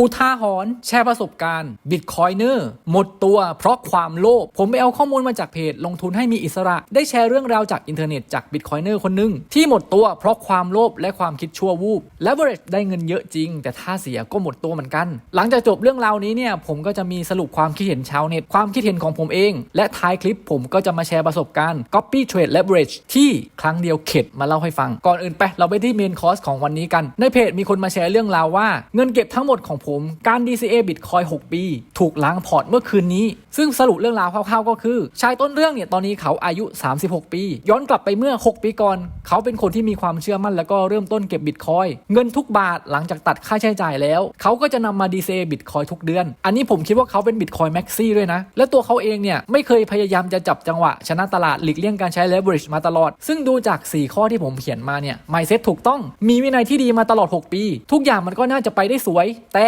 อุทาหรณ์แชร์ประสบการณ์บิตคอยเนอร์หมดตัวเพราะความโลภผมไปเอาข้อมูลมาจากเพจลงทุนให้มีอิสระ ได้แชร์เรื่องราวจากอินเทอร์เน็ตจากบิตคอยเนอร์คนหนึ่งที่หมดตัวเพราะความโลภและความคิดชั่ววูบและบริษได้เงินเยอะจริง แต่ถ้าเสียก็หมดตัวเหมือนกัน หลังจากจบเรื่องราวนี้เนี่ยผมก็จะมีสรุปความคิดเห็นชาวเน็ตความคิดเห็นของผมเอง และท้ายคลิปผมก็จะมาแชร์ประสบการณ์ Copy Trade Leverage ที่ครั้งเดียวเข็ดมาเล่าให้ฟังก่อนอื่นไปเราไปที่เมนคอร์สของวันนี้กันในเพจมีคนมาแชร์เรื่องราวว่าเงินเก็บทั้งหมดของผมการ DCA Bitcoin 6 ปี ถูกล้างพอร์ตเมื่อคืนนี้ ซึ่งสรุปเรื่องราวคร่าวๆก็คือ ชายต้นเรื่องเนี่ยตอนนี้เขาอายุ 36 ปี ย้อนกลับไปเมื่อ 6 ปีก่อน เขาเป็นคนที่มีความเชื่อมั่นแล้วก็เริ่มต้นเก็บบิตคอยเงินทุกบาทหลังจากตัดค่าใช้จ่ายแล้ว เขาก็จะนำมา DCA บิตคอยทุกเดือน อันนี้ผมคิดว่าเขาเป็นบิตคอยแม็กซี่ด้วยนะ และตัวเขาเองเนี่ยไม่เคยพยายามจะจับจังหวะชนะตลาดหลีกเลี่ยงการใช้ leverage มาตลอด ซึ่งดูจาก 4 ข้อที่ผมเขียนมาเนี่ย mindset ถูกต้อง มีวินัยที่ดีมาตลอด 6 ปี ทุกอย่างมันก็น่าจะไปได้สวย แต่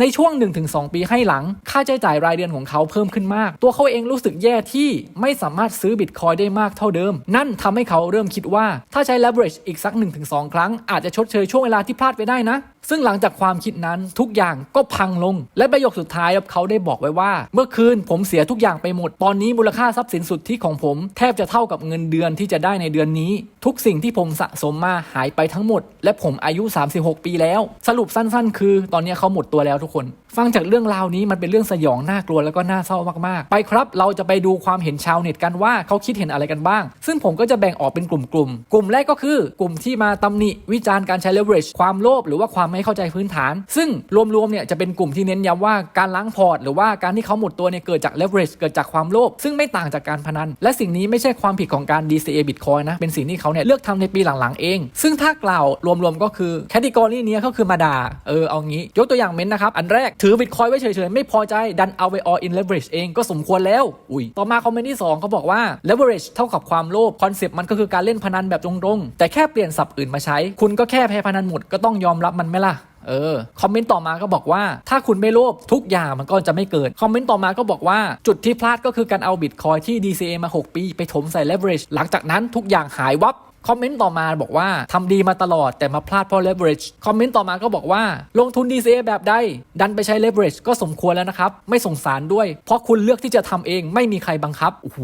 ในช่วง 1-2 ปีให้หลัง ค่าใช้จ่ายรายเดือนของเขาเพิ่มขึ้นมาก ตัวเขาเองรู้สึกแย่ที่ไม่สามารถซื้อบิตคอยได้มากเท่าเดิม นั่นทำให้เขาเริ่มคิดว่าถ้าใช้ leverage อีกสัก 1-2 ครั้งอาจจะชดเชยช่วงเวลาที่พลาดไปได้นะ ซึ่งหลังจากความคิดนั้นทุกอย่างก็พังลง และประโยคสุดท้ายเขาได้บอกไว้ว่า เมื่อคืนผมเสียทุกอย่างไปหมด ตอนนี้มูลค่าทรัพย์สินสุดที่ของผม แทบจะเท่ากับเงินเดือนที่จะได้ในเดือนนี้ ทุกสิ่งที่ผมสะสมมาหายไปทั้งหมด และผมอายุ 36 ปีแล้ว สรุปสั้น ๆ คือ ตอนนี้เขาหมดตัวแล้วทุกคนฟังจากเรื่องราวนี้มันเป็นเรื่องสยองน่ากลัวแล้วก็น่าเศร้ามากๆ ไปครับ เราจะไปดูความเห็นชาวเน็ตกันว่าเขาคิดเห็นอะไรกันบ้าง ซึ่งผมก็จะแบ่งออกเป็นกลุ่มๆ กลุ่มแรกก็คือกลุ่มที่มาตำหนิวิจารณ์การใช้ leverage ความโลภหรือว่าความไม่เข้าใจพื้นฐาน ซึ่งรวมๆเนี่ยจะเป็นกลุ่มที่เน้นย้ำว่าการล้างพอร์ตหรือว่าการที่เขาหมดตัวเนี่ยเกิดจาก leverage เกิดจากความโลภซึ่งไม่ต่างจากการพนัน และสิ่งนี้ไม่ใช่ความผิดของการ DCA Bitcoin นะเป็นสิ่งที่เขาเนี่ยเลือกทำในปีหลังๆเองซึ่งถ้ากล่าวรวมๆก็คือแคตตากรีนี้ก็คือมาด่าเออเอางี้ ยกตัวอย่างเม้นนะครับ อันแรกถือ Bitcoin ไว้เฉยๆ ไม่พอใจดันเอาไป all in leverage เองก็สมควรแล้ว อุ้ยต่อมาคอมเมนต์ที่ 2 เขาบอกว่า leverage เท่ากับความโลภคอนเซปต์มันก็คือการเล่นพนันแบบตรงๆ แต่แค่เปลี่ยนศัพท์อื่นมาใช้ คุณก็แค่แพ้พนันหมดก็ต้องยอมรับมันไหมล่ะเออคอมเมนต์ต่อมาก็บอกว่า ถ้าคุณไม่โลภทุกอย่างมันก็จะไม่เกิด คอมเมนต์ต่อมาก็บอกว่าจุดที่พลาดก็คือการเอาบิตคอยที่ DCA มา 6 ปี ไปถมใส่ leverage หลังจากนั้นทุกอย่างหายวับ คอมเมนต์ต่อมาบอกว่าทำดีมาตลอดแต่มาพลาดเพราะ leverage คอมเมนต์ต่อมาก็บอกว่า ลงทุน DCA แบบใด ดันไปใช้ leverage ก็สมควรแล้วนะครับ ไม่สงสารด้วย เพราะคุณเลือกที่จะทำเองไม่มีใครบังคับโอ้โห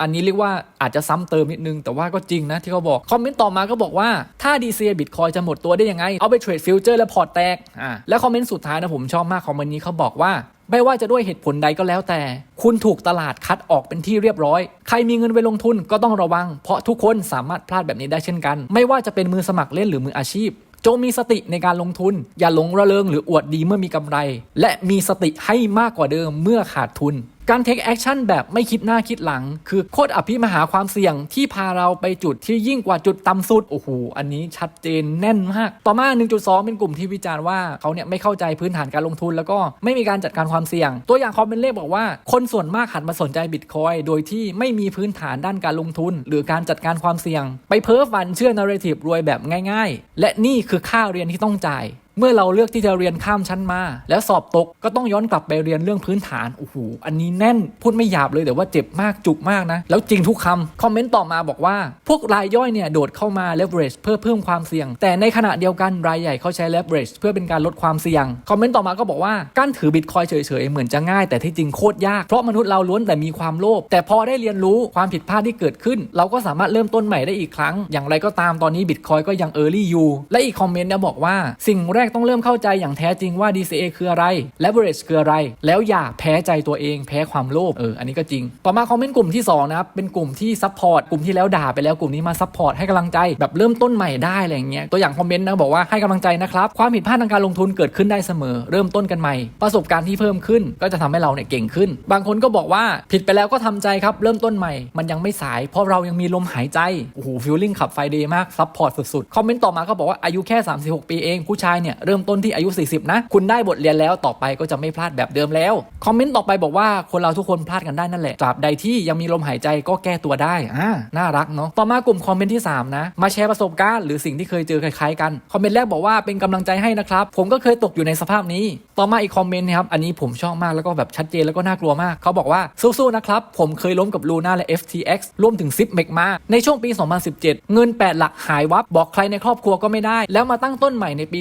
อันนี้เรียกว่าอาจจะซ้ำเติมนิดนึง แต่ว่าก็จริงนะที่เขาบอก คอมเมนต์ต่อมาก็บอกว่าถ้า DCA Bitcoin จะหมดตัวได้ยังไง เอาไปเทรดฟิวเจอร์และพอร์ตแตกอ่าและคอมเมนต์สุดท้ายนะผมชอบมากคอมเมนต์นี้เขาบอกว่า ไม่ว่าจะด้วยเหตุผลใดก็แล้วแต่ คุณถูกตลาดคัดออกเป็นที่เรียบร้อย ใครมีเงินไปลงทุนก็ต้องระวัง เพราะทุกคนสามารถพลาดแบบนี้ได้เช่นกัน ไม่ว่าจะเป็นมือสมัครเล่นหรือมืออาชีพ จงมีสติในการลงทุน อย่าหลงระเริงหรืออวดดีเมื่อมีกำไร และมีสติให้มากกว่าเดิมเมื่อขาดทุน การ take action แบบไม่คิดหน้าคิดหลัง คือโคตรอภิมหาความเสี่ยงที่พาเราไปจุดที่ยิ่งกว่าจุดต่ำสุด โอ้โห อันนี้ชัดเจนแน่นมาก ต่อมา 1.2 เป็นกลุ่มที่วิจารณ์ว่าเขาเนี่ยไม่เข้าใจพื้นฐานการลงทุน แล้วก็ไม่มีการจัดการความเสี่ยง ตัวอย่างคอมเมนต์เลขบอกว่า คนส่วนมากหันมาสนใจบิตคอยโดยที่ไม่มีพื้นฐานด้านการลงทุน หรือการจัดการความเสี่ยง ไปเพ้อฝันเชื่อนาร์เรทีฟรวยแบบง่าย ๆ และนี่คือค่าเรียนที่ต้องจ่าย เมื่อเราเลือกที่จะเรียนข้ามชั้นมา แล้วสอบตกก็ต้องย้อนกลับไปเรียนเรื่องพื้นฐานโอ้โหอันนี้แน่นพูดไม่หยาบเลยแต่ว่าเจ็บมากจุกมากนะ แล้วจริงทุกคำคอมเมนต์ต่อมาบอกว่า พวกรายย่อยเนี่ยโดดเข้ามา leverage เพื่อเพิ่มความเสี่ยง แต่ในขณะเดียวกันรายใหญ่เขาใช้ leverage เพื่อเป็นการลดความเสี่ยงคอมเมนต์ต่อมาก็บอกว่าการถือบิตคอยเฉยๆเหมือนจะง่ายแต่ที่จริงโคตรยากเพราะมนุษย์เราล้วนแต่มีความโลภแต่พอได้เรียนรู้ความผิดพลาดที่เกิดขึ้น เราก็สามารถเริ่มต้นใหม่ได้อีกครั้ง อย่างไรก็ตามตอนนี้บิตคอยก็ยัง early อยู่และอีกคอมเมนต์เนี่ยบอกว่าสิ่งแรกต้องเริ่มเข้าใจอย่างแท้จริงว่า DCA คืออะไร leverage คืออะไร แล้วอย่าแพ้ใจตัวเอง แพ้ความโลภเอออันนี้ก็จริง ต่อมาคอมเมนต์กลุ่มที่2นะครับเป็นกลุ่มที่ซัพพอร์ตกลุ่มที่แล้วด่าไปแล้วกลุ่มนี้มาซัพพอร์ตให้กำลังใจแบบเริ่มต้นใหม่ได้อะไรอย่างเงี้ยตัวอย่างคอมเมนต์นะบอกว่าให้กำลังใจนะครับความผิดพลาดทางการลงทุนเกิดขึ้นได้เสมอ เริ่มต้นกันใหม่ ประสบการณ์ที่เพิ่มขึ้นก็จะทำให้เราเนี่ยเก่งขึ้น บางคนก็บอกว่าผิดไปแล้วก็ทำใจครับเริ่มต้นใหม่ มันยังไม่สายเพราะเรายังมีลมหายใจโอ้โหฟิลลิ่งขับไฟเดย์มากซัพพอร์ตสุดๆคอมเมนต์ต่อมาก็บอกว่าอายุแค่ 36 ปีเองผู้ชายเนี่ยเริ่มต้นที่อายุ 40 นะ คุณได้บทเรียนแล้วต่อไปก็จะไม่พลาดแบบเดิมแล้ว คอมเมนต์ต่อไปบอกว่าคนเราทุกคนพลาดกันได้นั่นแหละตราบใดที่ยังมีลมหายใจก็แก้ตัวได้อ่าน่ารักเนาะต่อมากลุ่มคอมเมนต์ที่ 3 นะ มาแชร์ประสบการณ์หรือสิ่งที่เคยเจอคล้ายๆกัน คอมเมนต์แรกบอกว่าเป็นกำลังใจให้นะครับ ผมก็เคยตกอยู่ในสภาพนี้ ต่อมาอีกคอมเมนต์นะครับอันนี้ผมชอบมากแล้วก็แบบชัดเจนแล้วก็น่ากลัวมากเขาบอกว่าสู้ๆนะครับผมเคยล้มกับลูน่าและ FTX รวมถึงซิปเมกมาในช่วงปี 2017 เงิน 8 หลักหายวับบอกใครในครอบครัวก็ไม่ได้ แล้วมาตั้งต้นใหม่ในปี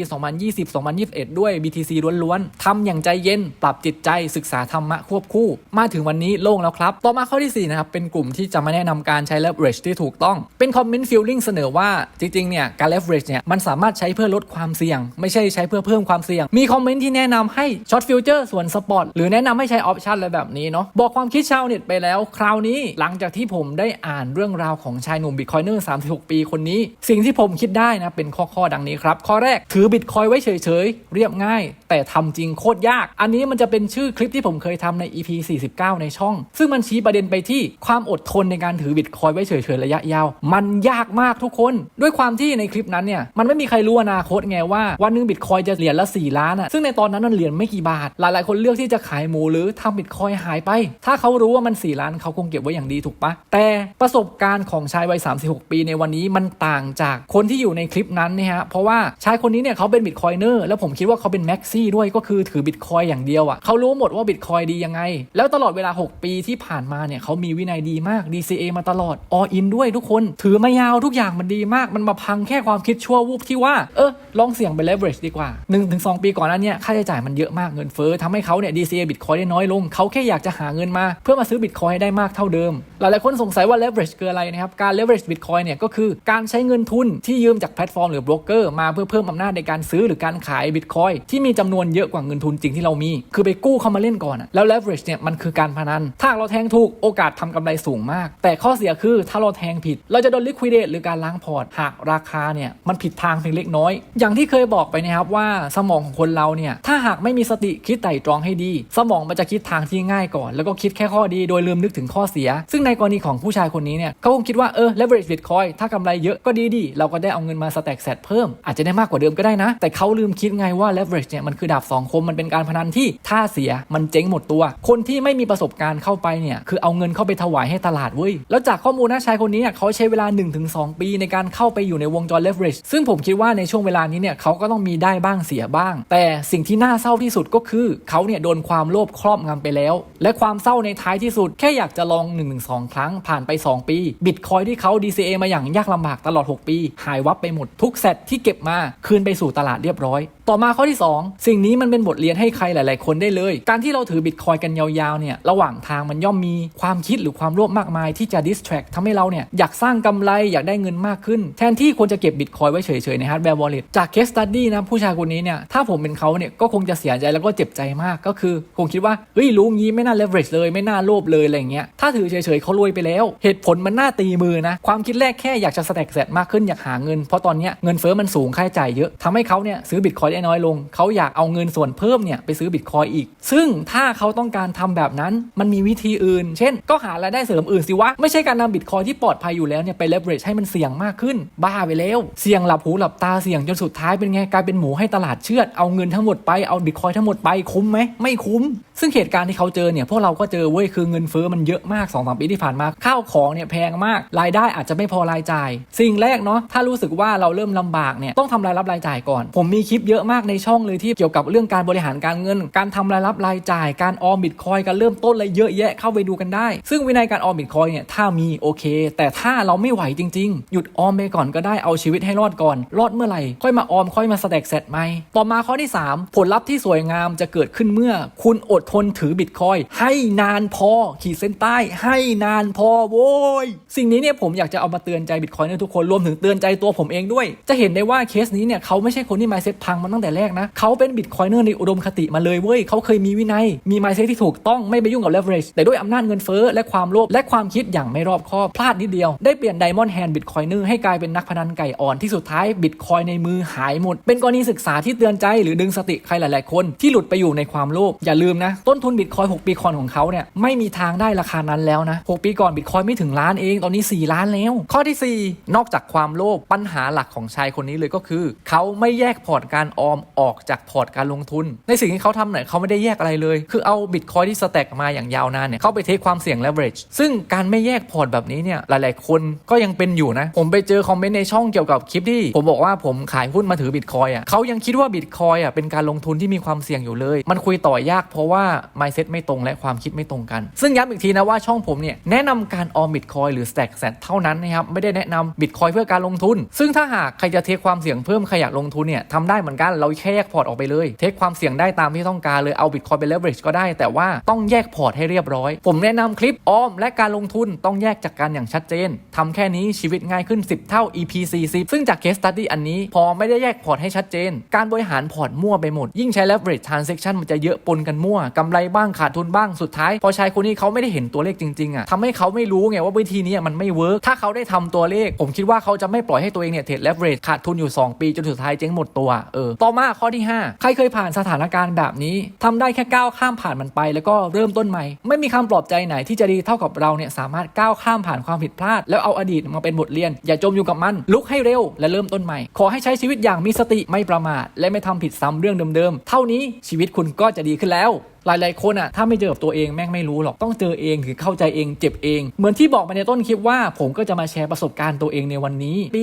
2020-2021 ด้วย BTC ล้วนๆทำอย่างใจเย็น ปรับจิตใจศึกษาธรรมะควบคู่ มาถึงวันนี้โล่งแล้วครับ ต่อมาข้อที่ 4 นะครับ เป็นกลุ่มที่จะมาแนะนำการใช้ leverage ที่ถูกต้อง เป็นคอมเมนต์ฟิลลิ่งเสนอว่าจริงๆ เนี่ยการ leverage เนี่ยมันสามารถใช้เพื่อลดความเสี่ยง ไม่ใช่ใช้เพื่อเพิ่มความเสี่ยง มีคอมเมนต์ที่แนะนำให้ช็อตฟิวเจอร์ส่วนสปอร์ตหรือแนะนำให้ใช้ออปชันอะไรแบบนี้เนาะบอกความคิดชาวเน็ตไปแล้ว คราวนี้หลังจากที่ผมได้อ่านเรื่องราวของชายหนุ่มบิตคอยเนอร์36 ปีคนนี้ สิ่งที่ผมคิดได้นะเป็นข้อๆดังนี้ครับข้อแรกถือบิตคอยไว้เฉยๆ เรียบง่าย แต่ทำจริงโคตรยาก อันนี้มันจะเป็นชื่อคลิปที่ผมเคยทำใน EP 49 ในช่อง ซึ่งมันชี้ประเด็นไปที่ความอดทนในการถือบิตคอยไว้เฉยๆ ระยะยาว มันยากมากทุกคน ด้วยความที่ในคลิปนั้นเนี่ย มันไม่มีใครรู้อนาคตไงว่าวันหนึงบิตคอยจะเหรียญละ 4 ล้านอะซึ่งในตอนนั้นมันเหรียญไม่กี่บาท หลายๆ คนเลือกที่จะขายหมูหรือทำบิตคอยหายไป ถ้าเขารู้ว่ามัน 4 ล้านเขาคงเก็บไว้อย่างดีถูกปะแต่ประสบการณ์ของชายวัย36 ปีในวันนี้มันต่างจากคนที่อยู่ในคลิปนั้นนี่ยฮะเพราะว่าชายคนนี้เนี่ยเขาเป็นบิตคอยเนอร์แล้วผมคิดว่าเขาเป็นแม็กซี่ด้วยก็คือถือบิตคอยอย่างเดียวอะ่ะเขารู้หมดว่าบิตคอยดียังไง แล้วตลอดเวลา 6 ปีที่ผ่านมาเนี่ยเขามีวินัยดีมาก DCA มาตลอด all in ด้วยทุกคน ถือมายาวทุกอย่างมันดีมาก มันมาพังแค่ความคิดชั่ววูบที่ว่า เออลองเสี่ยงไป leverage ดีกว่า 1-2 ปีก่อนนั้นเนี่ยค่าใช้จ่ายมันเยอะมากเงินเฟ้อทำให้เขาเนี่ย DCA บิตคอยได้น้อยลงเขาแค่อยากจะหาเงินมา เพื่อมาซื้อบิตคอยให้ได้มากเท่าเดิม หลายๆคนสงสัยว่า leverage คืออะไรนะครับการ leverage บิตคอยเนี่ยก็คือการใช้เงินทุนที่ยืมจากแพลตฟอร์มหรือโบรกเกอร์มาเพื่อเพิ่มอำนาจในการซื้อหรือการขายบิตคอยที่มีจำนวนเยอะกว่าเงินทุนจริงที่เรามี คือไปกู้เข้ามาเล่นก่อนอะแล้ว leverage เนี่ยมันคือการพนัน ถ้าเราแทงถูกโอกาสทำกำไรสูงมาก แต่ข้อเสียคือถ้าเราแทงผิด เราจะโดน liquidate หรือการล้างพอร์ตหากราคาเนี่ยมันผิดทางเพียงเล็กน้อย อย่างที่เคยบอกไปนะครับว่าสมองของคนเราเนี่ยถ้าหากไม่มีสติคิดไตร่ตรองให้ดี สมองมันจะคิดทางที่ง่ายก่อน แล้วก็คิดแค่ข้อดีโดยลืมนึกถึงข้อเสีย ซึ่งในกรณีของผู้ชายคนนี้เนี่ยเขาคงคิดว่าเออ leverage bitcoin ถ้ากำไรเยอะก็ดีดีเราก็ได้เอาเงินมา stack set เพิ่มอาจจะได้มากกว่าเดิมก็ได้นะ แต่เขาลืมคิดไงว่า leverage เนี่ยมันคือดาบสองคมมันเป็นการพนันที่ถ้าเสียมันเจ๊งหมดตัว คนที่ไม่มีประสบการณ์เข้าไปเนี่ยคือเอาเงินเข้าไปถวายให้ตลาดเว้ยแล้วจากข้อมูลนะชายคนนี้เนี่ยเขาใช้เวลา 1-2 ปีในการเข้าไปอยู่ในวงจร leverage ซึ่งผมคิดว่าในช่วงเวลานี้เนี่ยเขาก็ต้องมีได้บ้างเสียบ้าง แต่สิ่งที่น่าเศร้าที่สุดก็คือเขาเนี่ยโดนความโลภครอบงำไปแล้ว และความเศร้าในท้ายที่สุด แค่อยากจะลอง 1-2 ครั้งผ่านไป 2 ปีบิตคอยที่เขา DCA มาอย่างยากลำบากตลอด 6 ปี หายวับไปหมดทุกเซตที่เก็บมาคืนไปสู่ตลาดเรียบร้อย ต่อมาข้อที่ 2 สิ่งนี้มันเป็นบทเรียนให้ใครหลาย ๆ คนได้เลย การที่เราถือบิตคอยกันยาวๆเนี่ยระหว่างทางมันย่อมมีความคิดหรือความโลภมากมายที่จะ distract ทำให้เราเนี่ยอยากสร้างกำไรอยากได้เงินมากขึ้น แทนที่ควรจะเก็บบิตคอยไว้เฉย ๆ ใน hardware wallet จาก case study นะผู้ชายคนนี้เนี่ยถ้าผมเป็นเขาเนี่ยก็คงจะเสียใจแล้วก็เจ็บใจมากก็คือคงคิดว่าเฮ้ยรู้งี้ไม่น่า leverage เลยไม่น่าโลภเลยอะไรเงี้ยถ้าถือเฉย ๆเขารวยไปแล้ว เหตุผลมันน่าตีมือนะความคิดแรกแค่อยากจะ stack set มากขึ้นอยากหาเงิน เพราะตอนเนี้ยเงินเฟ้อมันสูงค่าใช้จ่ายเยอะทำให้เขาเนี่ยซื้อบิตคอยได้น้อยลง เขาอยากเอาเงินส่วนเพิ่มเนี่ยไปซื้อบิตคอยอีก ซึ่งถ้าเขาต้องการทำแบบนั้นมันมีวิธีอื่น เช่น ก็หารายได้เสริมอื่นสิวะ ไม่ใช่การนำบิตคอยที่ปลอดภัยอยู่แล้วเนี่ยไปเลเวอเรจให้มันเสี่ยงมากขึ้น บ้าไปแล้ว เสี่ยงหลับหูหลับตาเสี่ยงจนสุดท้ายเป็นไงกลายเป็นหมูให้ตลาดเชือดเอาเงินทั้งหมดไปเอาบิตคอยทั้งหมดไปคุ้มไหมไม่คุ้มซึ่งเหตุการณ์ที่เขาเจอเนี่ยพวกเราก็เจอเว้ยคือเงินเฟ้อมันเยอะมาก2อสปีที่ผ่านมาข้าวของเนี่ยแพงมาก รายได้อาจจะไม่พอรายจ่าย สิ่งแรกเนาะถ้ารู้สึกว่าเราเริ่มลำบากเนี่ยต้องทำรายรับรายจ่ายก่อน ผมมีคลิปเยอะมากในช่องเลยที่เกี่ยวกับเรื่องการบริหารการเงิน การทำรายรับรายจ่าย การออมบิตคอยการเริ่มต้นอะไรเยอะแยะเข้าไปดูกันได้ ซึ่งวินัยการออมบิตคอยเนี่ยถ้ามีโอเค แต่ถ้าเราไม่ไหวจริง ๆ หยุดออมไปก่อนก็ได้เอาชีวิตให้รอดก่อน รอดเมื่อไหร่ค่อยมาออมค่อยมาสแต็กเสร็จไหมต่อมาข้อที่ 3 ผลลัพธ์ที่สวยงามจะเกิดขึ้นเมื่อคุณอดทนถือบิตคอยให้นานพอขีดเส้นใต้ ให้นานพอโว้ยสิ่งนี้เนี่ยผมอยากจะเอามาเตือนใจบิตคอยเนอร์ทุกคนรวมถึงเตือนใจตัวผมเองด้วย จะเห็นได้ว่าเคสนี้เนี่ยเขาไม่ใช่คนที่ mindset พังมาตั้งแต่แรกนะเขาเป็นบิตคอยเนอร์ในอุดมคติมาเลยเว้ยเขาเคยมีวินัย มี mindset ที่ถูกต้องไม่ไปยุ่งกับ leverage แต่ด้วยอำนาจเงินเฟ้อและความโลภและความคิดอย่างไม่รอบคอบพลาดนิดเดียวได้เปลี่ยนไดมอนด์แฮนด์บิตคอยเนอร์ให้กลายเป็นนักพนันไก่อ่อนที่สุดท้ายบิตคอยในมือหายหมด เป็นกรณีศึกษาที่เตือนใจหรือดึงสติใครหลาย ๆ คนที่หลุดไปอยู่ในความโลภอย่าลืมนะต้นทุนบิตคอย6ปีก่อนของเขาเนี่ยไม่มีทางได้ราคานั้นแล้วนะ6ปีก่อนบิตคอยไม่ถึงล้านเองตอนนี้ 4 ล้านแล้ว ข้อที่ 4 นอกจากความโลภปัญหาหลักของชายคนนี้เลยก็คือ เขาไม่แยกพอร์ตการออมออกจากพอร์ตการลงทุน ในสิ่งที่เขาทำเนี่ยเขาไม่ได้แยกอะไรเลย คือเอาบิตคอยที่สแต็กมาอย่างยาวนานเนี่ยเข้าไปเทคความเสี่ยง leverage ซึ่งการไม่แยกพอร์ตแบบนี้เนี่ยหลาย ๆ คนก็ยังเป็นอยู่นะผมไปเจอคอมเมนต์ในช่องเกี่ยวกับคลิปที่ผมบอกว่าผมขายหุ้นมาถือบิตคอยอะเขายังคิดว่าบิตคอยอะเป็นการลงทุนที่มีความเสี่ยงอยู่เลย มันคุยต่อยากเพราะว่า mindset ไม่ตรงและความคิดไม่ตรงกัน ซึ่งย้ำอีกทีนะว่าช่องผมเนี่ยแนะนำการออมบิตคอยหรือ stack แสเท่านั้นนะครับไม่ได้แนะนำบิตคอยเพื่อการลงทุน ซึ่งถ้าหากใครจะเทคความเสี่ยงเพิ่มใครอยากลงทุนเนี่ยทำได้เหมือนกันเราแค่แยกพอร์ตออกไปเลย เทคความเสี่ยงได้ตามที่ต้องการเลยเอาบิตคอยไป leverage ก็ได้ แต่ว่าต้องแยกพอร์ตให้เรียบร้อย ผมแนะนำคลิปออมและการลงทุนต้องแยกจากกันอย่างชัดเจนทำแค่นี้ชีวิตง่ายขึ้น 10 เท่า EP 40ซึ่งจาก case study อันนี้พอไม่ได้แยกพอร์ตให้ชัดเจน การบริหารพอร์ตมั่วไปหมด ยิ่งใช้ leverage transaction มันจะเยอะปนกันมั่วกำไรบ้างขาดทุนบ้างสุดท้าย พอชายคนนี้เขาไม่ได้เห็นตัวเลขจริงๆอะทำให้เขาไม่รู้ไงว่าวิธีนี้มันไม่เวิร์กถ้าเขาได้ทำตัวเลข ผมคิดว่าเขาจะไม่ปล่อยให้ตัวเองเนี่ยเทรด leverage ขาดทุนอยู่ 2 ปีจนสุดท้ายเจ๊งหมดตัวเออต่อมาข้อที่ 5 ใครเคยผ่านสถานการณ์แบบนี้ทำได้แค่ก้าวข้ามผ่านมันไป แล้วก็เริ่มต้นใหม่ ไม่มีคำปลอบใจไหนที่จะดีเท่ากับเราเนี่ยสามารถก้าวข้ามผ่านความผิดพลาด แล้วเอาอดีตมาเป็นบทเรียน อย่าจมอยู่กับมัน ลุกให้เร็วและเริ่มต้นใหม่ ขอให้ใช้ชีวิตอย่างมีสติไม่ประมาทและไม่ทำผิดซ้ำเรื่องเดิมๆเท่านี้ชีวิตคุณก็จะดีขึ้นแล้วหลาย ๆ คนอะถ้าไม่เจอกับตัวเองแม่งไม่รู้หรอกต้องเจอเองคือเข้าใจเองเจ็บเอง เหมือนที่บอกไปในต้นคลิปว่าผมก็จะมาแชร์ประสบการณ์ตัวเองในวันนี้ ปี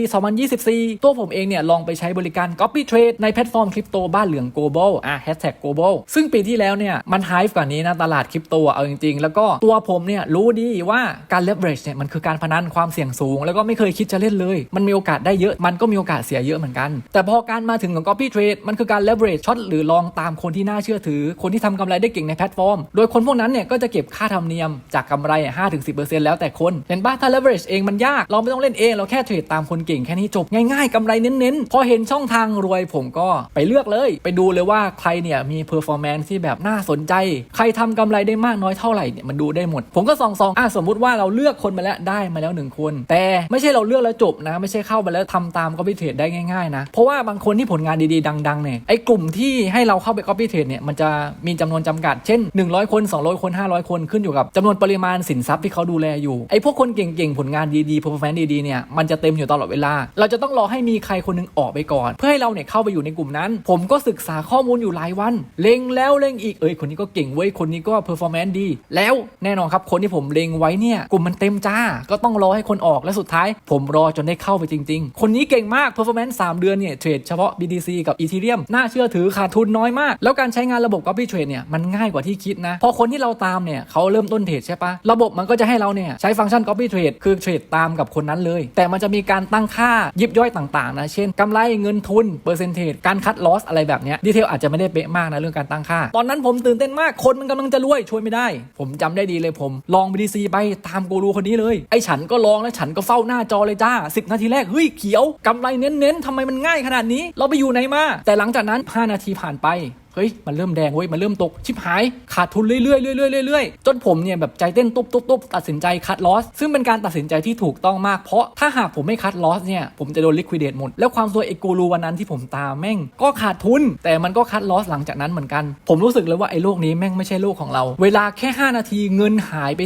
2024 ตัวผมเองเนี่ยลองไปใช้บริการ Copy Trade ในแพลตฟอร์มคริปโตบ้านเหลือง global อะ hashtag global ซึ่งปีที่แล้วเนี่ยมัน hype กว่านี้นะตลาดคริปโตเอาจริง ๆ แล้วก็ตัวผมเนี่ยรู้ดีว่าการ leverage เนี่ยมันคือการพนันความเสี่ยงสูง แล้วก็ไม่เคยคิดจะเล่นเลย มันมีโอกาสได้เยอะมันก็มีโอกาสเสียเยอะเหมือนกัน แต่พอการมาถึงของ Copy Trade มันคือการ leverage ช็อตหรือลองตามคนที่น่าเชื่อถือ คนที่ทำกำไรได้เก่งในแพลตฟอร์ม โดยคนพวกนั้นเนี่ยก็จะเก็บค่าธรรมเนียมจากกำไร5-10%แล้วแต่คนเห็นป่ะถ้า leverage เองมันยาก เราไม่ต้องเล่นเอง เราแค่เทรดตามคนเก่งแค่นี้จบ ง่ายๆกำไรเน้นๆ พอเห็นช่องทางรวยผมก็ไปเลือกเลย ไปดูเลยว่าใครเนี่ยมี performance ที่แบบน่าสนใจ ใครทำกำไรได้มากน้อยเท่าไหร่เนี่ยมันดูได้หมด ผมก็ส่องๆอะสมมุติว่าเราเลือกคนมาแล้วได้มาแล้วหนึ่งคน แต่ไม่ใช่เราเลือกแล้วจบนะ ไม่ใช่เข้าไปแล้วทำตาม copy trade ได้ง่ายๆนะเพราะว่าบางคนที่ผลงานดีๆ ดังๆเนี่ยไอ้กลุ่มที่ให้เราเข้าไป copy trade เนี่ยมันจะมีจำนวนจำกัด เช่น 100 คน 200 คน 500 คนขึ้นอยู่กับจำนวนปริมาณสินทรัพย์ที่เขาดูแลอยู่ไอ้พวกคนเก่งๆผลงานดีๆ performance ดีๆเนี่ยมันจะเต็มอยู่ตลอดเวลา เราจะต้องรอให้มีใครคนหนึงออกไปก่อน เพื่อให้เราเนี่ยเข้าไปอยู่ในกลุ่มนั้น ผมก็ศึกษาข้อมูลอยู่หลายวัน เล็งแล้วเล็งอีกเอ้ยคนนี้ก็เก่งเว้ยคนนี้ก็ performance ดี แล้วแน่นอนครับคนที่ผมเล็งไว้เนี่ยกลุ่มมันเต็มจ้า ก็ต้องรอให้คนออกและสุดท้าย ผมรอจนได้เข้าไปจริง ๆ คนนี้เก่งมาก performance 3 เดือนเนี่ยเทรดเฉพาะ BTC กับ Ethereum น่าเชื่อถือขาดทุนน้อยมาก แล้วการใช้งานระบบ copy trade เนี่ยมันง่ายกว่าที่คิดนะ พอคนที่เราตามเนี่ยเขาเริ่มต้นเทรดใช่ปะระบบมันก็จะให้เราเนี่ยใช้ฟังก์ชัน copy trade คือเทรดตามกับคนนั้นเลย แต่มันจะมีการตั้งค่ายิบย่อยต่างๆนะ เช่นกำไรเงินทุนเปอร์เซนเทจการคัดลอสอะไรแบบนี้ดีเทลอาจจะไม่ได้เป๊ะมากนะเรื่องการตั้งค่า ตอนนั้นผมตื่นเต้นมากคนมันกำลังจะรวยช่วยไม่ได้ ผมจำได้ดีเลยผม ลอง BTC ไปตามกูรูคนนี้เลยไอ้ฉันก็ลองแล้วฉันก็เฝ้าหน้าจอเลยจ้า 10 นาทีแรกเฮ้ยเขียวกำไรเน้นๆทำไมมันง่ายขนาดนี้ เราไปอยู่ไหนมาแต่หลังจากนั้น 5 นาทีผ่านไป เฮ้ยมันเริ่มแดงเว้ยมันเริ่มตกชิบหายขาดทุนเรื่อยๆเรื่อยๆเรื่อยๆจนผมเนี่ยแบบใจเต้นตุบตุบตุบตัดสินใจคัดลอสซึ่งเป็นการตัดสินใจที่ถูกต้องมากเพราะถ้าหากผมไม่คัดลอสเนี่ยผมจะโดนลิควิดเดตหมด แล้วความซวยเอกูรูวันนั้นที่ผมตามแม่ง ก็ขาดทุน แต่มันก็คัดลอสหลังจากนั้นเหมือนกัน ผมรู้สึกเลยว่าไอ้โลกนี้แม่งไม่ใช่โลกของเรา เวลาแค่ 5 นาทีเงินหายไป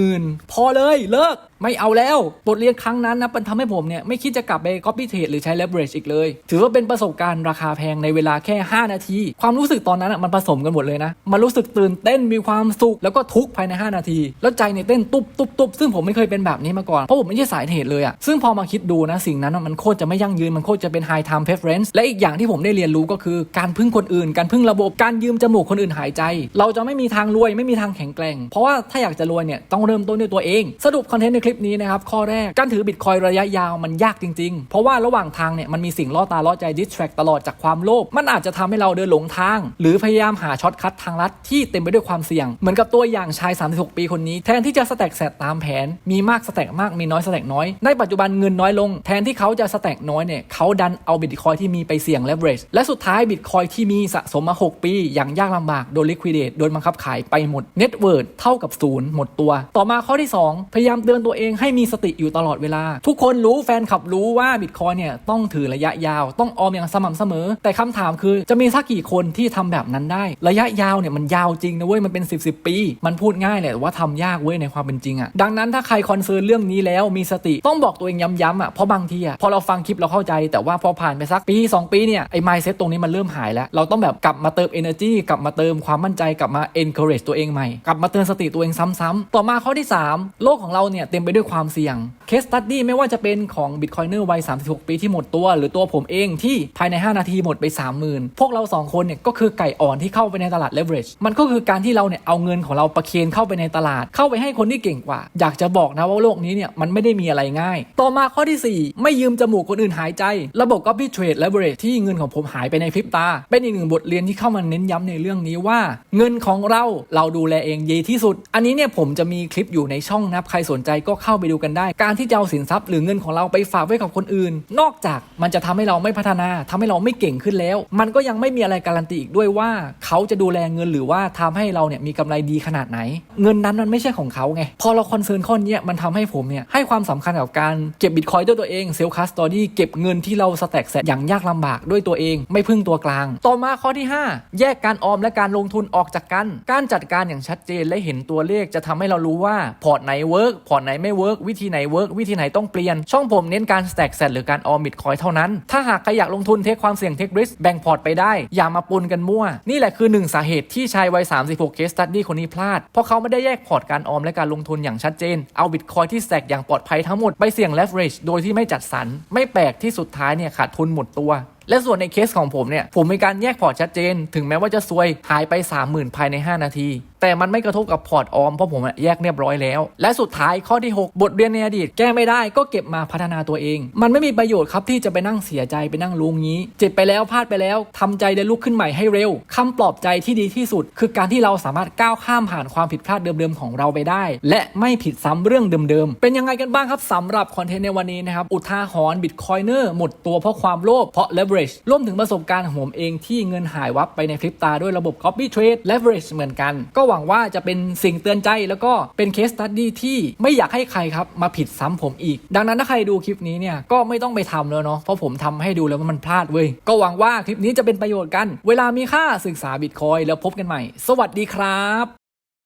30,000 พอเลยเลิกไม่เอาแล้ว บทเรียนครั้งนั้นนะมันทำให้ผมเนี่ย ไม่คิดจะกลับไป copy trade หรือใช้ leverage อีกเลย ถือว่าเป็นประสบการณ์ราคาแพงในเวลาแค่ 5 นาที ความรู้สึกตอนนั้นอะมันผสมกันหมดเลยนะ มันรู้สึกตื่นเต้นมีความสุข แล้วก็ทุกข์ภายใน 5 นาที แล้วใจเนี่ยเต้นตุบตุบตุบซึ่งผมไม่เคยเป็นแบบนี้มาก่อน เพราะผมไม่ใช่สายเทรดเลยอะซึ่งพอมาคิดดูนะสิ่งนั้นมันโคตรจะไม่ยั่งยืนมันโคตรจะเป็น high time preference และอีกอย่างที่ผมได้เรียนรู้ก็คือการพึ่งคนอื่น การพึ่งระบบการยืมจมูกคนอื่นหายใจ เราจะไม่มีทางรวยไม่มีทางแข็งแกร่ง เพราะว่าถ้าอยากจะรวยเนี่ยต้องเริ่มต้นด้วยตัวเอง สรุปคอนเทนต์ในคลิปนี้นะครับ ข้อแรก การถือบิตคอยระยะยาวมันยากจริง ๆ เพราะว่าระหว่างทางเนี่ยมันมีสิ่งล่อตาล่อใจดิสแทรกตลอดจากความโลภมันอาจจะทำให้เราเดินหลงทาง หรือพยายามหาช็อตคัททางลัดที่เต็มไปด้วยความเสี่ยง เหมือนกับตัวอย่างชาย 36 ปีคนนี้ แทนที่จะสแต็กแสตตามแผน มีมากสแต็กมากมีน้อยสแต็กน้อย ในปัจจุบันเงินน้อยลง แทนที่เขาจะสแต็กน้อยเนี่ยเขาดันเอาบิตคอยที่มีไปเสี่ยง leverage และสุดท้ายบิตคอยที่มีสะสมมา 6 ปี อย่างยากลำบากโดน liquidate โดนบังคับขายไปหมด net worth เท่ากับศูนย์หมดตัว ต่อมาข้อที่ 2 พยายามเตือนตัวเองให้มีสติอยู่ตลอดเวลา ทุกคนรู้แฟนขับรู้ว่าบิตคอยเนี่ยต้องถือระยะยาว ต้องออมอย่างสม่ำเสมอ แต่คำถามคือจะมีสักกี่คนที่ทำแบบนั้นได้ ระยะยาวเนี่ยมันยาวจริงนะเว้ยมันเป็น 10บสปี มันพูดง่ายแหละแต่ว่าทำยากเว้ยในความเป็นจริงอะดังนั้นถ้าใครคอนเซิร์นเรื่องนี้แล้วมีสติต้องบอกตัวเองย้ำๆอะเพราะบางทีอะพอเราฟังคลิปเราเข้าใจ แต่ว่าพอผ่านไปสักปี 2 ปีเนี่ยไอ้ mindset ตรงนี้มันเริ่มหายแล้ว เราต้องแบบกลับมาเติม energy กลับมาเติมความมั่นใจกลับมา encourage ตัวเองใหม่กลับมาเตือนสติตัวเองซ้ำๆต่อมาข้อที่ 3 โลกของเราเนี่ยเต็มไปด้วยความเสี่ยง Case Study ไม่ว่าจะเป็นของ Bitcoiner วัย 36 ปีที่หมดตัว หรือตัวผมเองที่ภายใน 5 นาทีหมดไป 30,000 พวกเรา 2 คนเนี่ยก็คือไก่อ่อนที่เข้าไปในตลาด leverage มันก็คือการที่เราเนี่ยเอาเงินของเราประเคนเข้าไปในตลาด เข้าไปให้คนที่เก่งกว่า อยากจะบอกนะว่าโลกนี้เนี่ยมันไม่ได้มีอะไรง่าย ต่อมาข้อที่ 4 ไม่ยืมจมูกคนอื่นหายใจ ระบบ copy trade leverage ที่เงินของผมหายไปในพริบตา เป็นอีกหนึ่งบทเรียนที่เข้ามาเน้นย้ำในเรื่องนี้ว่า เงินของเราเราดูแลเองดีที่สุด อันนี้เนี่ยผมจะมีคลิปอยู่ในช่องนะใครสนใจก็เข้าไปดูกันได้ การที่จะเอาสินทรัพย์หรือเงินของเราไปฝากไว้กับคนอื่น นอกจากมันจะทำให้เราไม่พัฒนาทำให้เราไม่เก่งขึ้นแล้ว มันก็ยังไม่มีอะไรการันตีอีกด้วยว่า เขาจะดูแลเงินหรือว่าทำให้เราเนี่ยมีกำไรดีขนาดไหน เงินนั้นมันไม่ใช่ของเขาไง พอเราคอนเซิร์นข้อนี้มันทำให้ผมเนี่ยให้ความสำคัญกับการเก็บบิตคอยด้วยตัวเองเซลล์คัสตอดี้เก็บเงินที่เราสแต็กแสอย่างยากลำบากด้วยตัวเอง ไม่พึ่งตัวกลาง ต่อมาข้อที่ 5 แยกการออมและการลงทุนออกจากกัน การจัดการอย่างชัดเจนและเห็นตัวเลขจะทำให้เรารู้ว่าพอร์ตไหนเวิร์กพอร์ตไหนไม่เวิร์กวิธีไหนเวิร์กวิธีไหนต้องเปลี่ยน ช่องผมเน้นการสแต็กแสหรือการออมบิตคอยเท่านั้น ถ้าหากใครอยากลงทุนเทคความเสี่ยงเทคริสแบ่งพอร์ตไปได้ อย่ามาปนกันมั่ว นี่แหละคือหนึ่งสาเหตุที่ชายวัย 36เคสตัดดี้คนนี้พลาด เพราะเขาไม่ได้แยกพอร์ตการออมและการลงทุนอย่างชัดเจน เอาบิตคอยที่แสกอย่างปลอดภัยทั้งหมดไปเสี่ยง leverage โดยที่ไม่จัดสรร ไม่แปลกที่สุดท้ายเนี่ยขาดทุนหมดตัวและส่วนในเคสของผมเนี่ย ผมมีการแยกพอร์ตชัดเจน ถึงแม้ว่าจะซวยหายไป 30,000 ภายใน 5 นาทีแต่มันไม่กระทบกับพอร์ตออมเพราะผมแยกเรียบร้อยแล้ว และสุดท้ายข้อที่ 6 บทเรียนในอดีตแก้ไม่ได้ก็เก็บมาพัฒนาตัวเอง มันไม่มีประโยชน์ครับที่จะไปนั่งเสียใจไปนั่งลุงงี้ เจ็บไปแล้วพลาดไปแล้วทำใจได้ลุกขึ้นใหม่ให้เร็วคำปลอบใจที่ดีที่สุด คือการที่เราสามารถก้าวข้ามผ่านความผิดพลาดเดิมๆของเราไปได้ และไม่ผิดซ้ำเรื่องเดิมๆเป็นยังไงกันบ้างครับสำหรับคอนเทนต์ในวันนี้นะครับอุทาหรณ์บิตคอยเนอร์หมดตัวเพราะความโลภเพราะ leverage รวมถึงประสบการณ์ของผมเองที่เงินหายวับไปในพริบตาด้วยระบบ copy trade leverage เหมือนกันก็หวังว่าจะเป็นสิ่งเตือนใจแล้วก็เป็นเคสตัดดี้ที่ไม่อยากให้ใครครับมาผิดซ้ำผมอีก ดังนั้นถ้าใครดูคลิปนี้เนี่ยก็ไม่ต้องไปทำแล้วเนาะเพราะผมทำให้ดูแล้วมันพลาดเว้ยก็หวังว่าคลิปนี้จะเป็นประโยชน์กัน เวลามีค่าศึกษาบิตคอยแล้วพบกันใหม่ สวัสดีครับ